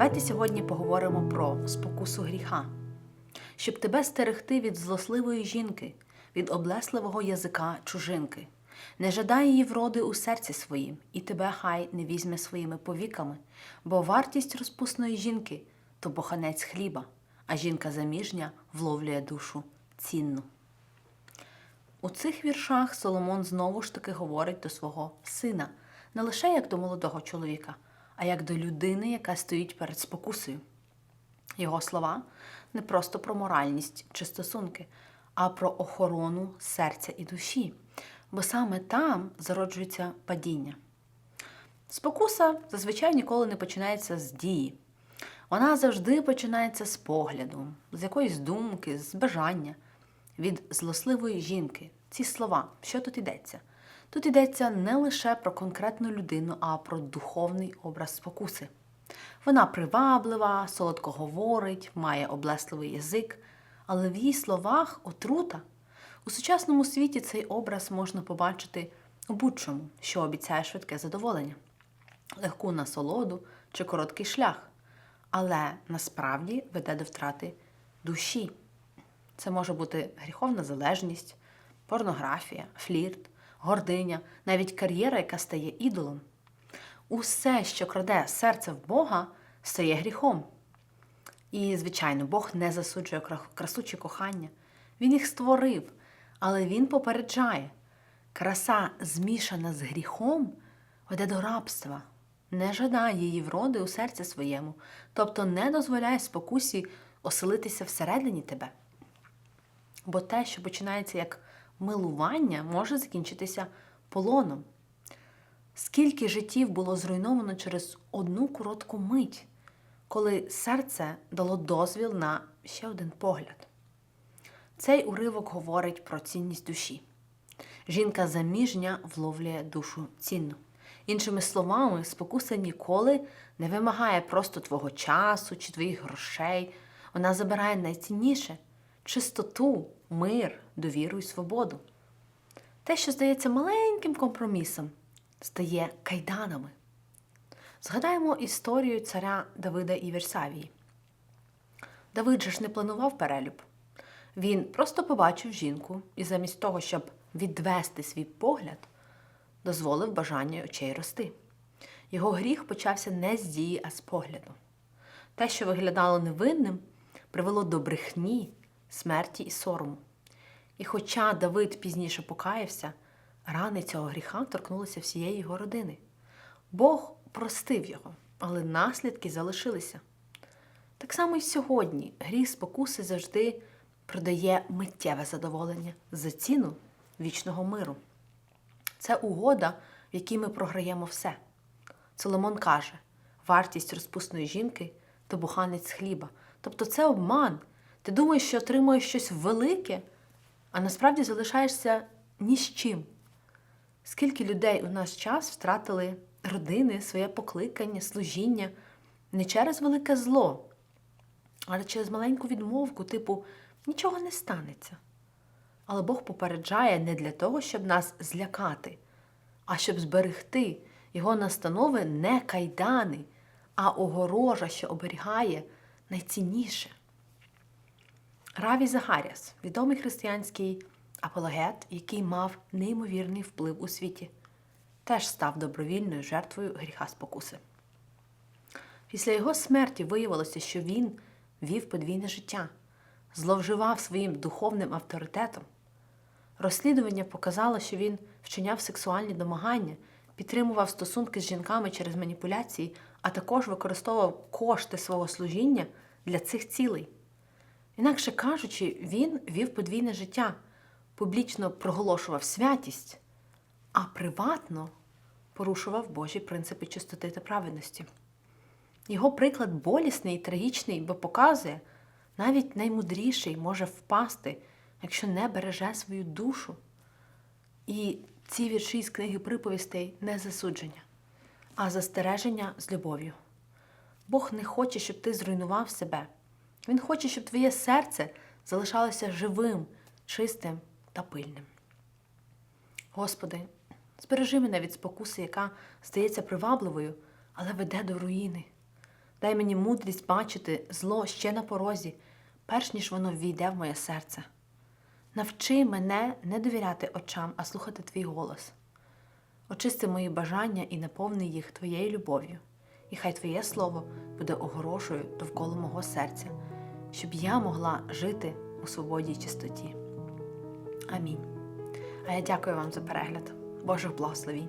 Давайте сьогодні поговоримо про спокусу гріха, щоб тебе стерегти від злосливої жінки, від облесливого язика чужинки. Не жадай її вроди у серці своїм, і тебе хай не візьме своїми повіками, бо вартість розпусної жінки то боханець хліба, а жінка заміжня вловлює душу цінну. У цих віршах Соломон знову ж таки говорить до свого сина, не лише як до молодого чоловіка, а як до людини, яка стоїть перед спокусою. Його слова не просто про моральність чи стосунки, а про охорону серця і душі, бо саме там зароджується падіння. Спокуса зазвичай ніколи не починається з дії. Вона завжди починається з погляду, з якоїсь думки, з бажання, від злосливої жінки. Ці слова, що тут йдеться? Тут йдеться не лише про конкретну людину, а про духовний образ спокуси. Вона приваблива, солодко говорить, має облесливий язик, але в її словах отрута. У сучасному світі цей образ можна побачити у будь-чому, що обіцяє швидке задоволення, легку насолоду чи короткий шлях, але насправді веде до втрати душі. Це може бути гріховна залежність, порнографія, флірт, гординя, навіть кар'єра, яка стає ідолом. Усе, що краде серце в Бога, стає гріхом. І, звичайно, Бог не засуджує кра- красу чи кохання. Він їх створив, але Він попереджає. Краса, змішана з гріхом, веде до рабства, не жадає її вроди у серці своєму, тобто не дозволяє спокусі оселитися всередині тебе. Бо те, що починається як милування, може закінчитися полоном. Скільки життів було зруйновано через одну коротку мить, коли серце дало дозвіл на ще один погляд. Цей уривок говорить про цінність душі. Жінка заміжня вловлює душу цінну. Іншими словами, спокуса ніколи не вимагає просто твого часу чи твоїх грошей. Вона забирає найцінніше чистоту, мир, довіру і свободу. Те, що здається маленьким компромісом, стає кайданами. Згадаємо історію царя Давида і Версавії. Давид же ж не планував перелюб. Він просто побачив жінку і замість того, щоб відвести свій погляд, дозволив бажання очей рости. Його гріх почався не з дії, а з погляду. Те, що виглядало невинним, привело до брехні, смерті і сорому. І хоча Давид пізніше покаявся, рани цього гріха торкнулися всієї його родини. Бог простив його, але наслідки залишилися. Так само і сьогодні гріх спокуси завжди продає миттєве задоволення за ціну вічного миру. Це угода, в якій ми програємо все. Соломон каже: вартість розпусної жінки то буханець хліба. Тобто це обман. Ти думаєш, що отримуєш щось велике, а насправді залишаєшся ні з чим. Скільки людей у наш час втратили родини, своє покликання, служіння не через велике зло, але через маленьку відмовку, типу нічого не станеться. Але Бог попереджає не для того, щоб нас злякати, а щоб зберегти його настанови не кайдани, а огорожа, що оберігає найцінніше. Раві Загаріас, відомий християнський апологет, який мав неймовірний вплив у світі, теж став добровільною жертвою гріха спокуси. Після його смерті виявилося, що він вів подвійне життя, зловживав своїм духовним авторитетом. Розслідування показало, що він вчиняв сексуальні домагання, підтримував стосунки з жінками через маніпуляції, а також використовував кошти свого служіння для цих цілей. Інакше кажучи, він вів подвійне життя, публічно проголошував святість, а приватно порушував Божі принципи чистоти та праведності. Його приклад болісний і трагічний, бо показує, навіть наймудріший може впасти, якщо не береже свою душу. І ці вірші з книги приповістей не засудження, а застереження з любов'ю. Бог не хоче, щоб ти зруйнував себе. Він хоче, щоб твоє серце залишалося живим, чистим та пильним. Господи, збережи мене від спокуси, яка здається привабливою, але веде до руїни. Дай мені мудрість бачити зло ще на порозі, перш ніж воно ввійде в моє серце. Навчи мене не довіряти очам, а слухати твій голос. Очисти мої бажання і наповни їх твоєю любов'ю, і хай Твоє слово буде огорошою довкола мого серця, щоб я могла жити у свободі й чистоті. Амінь. А я дякую вам за перегляд. Божих благословінь.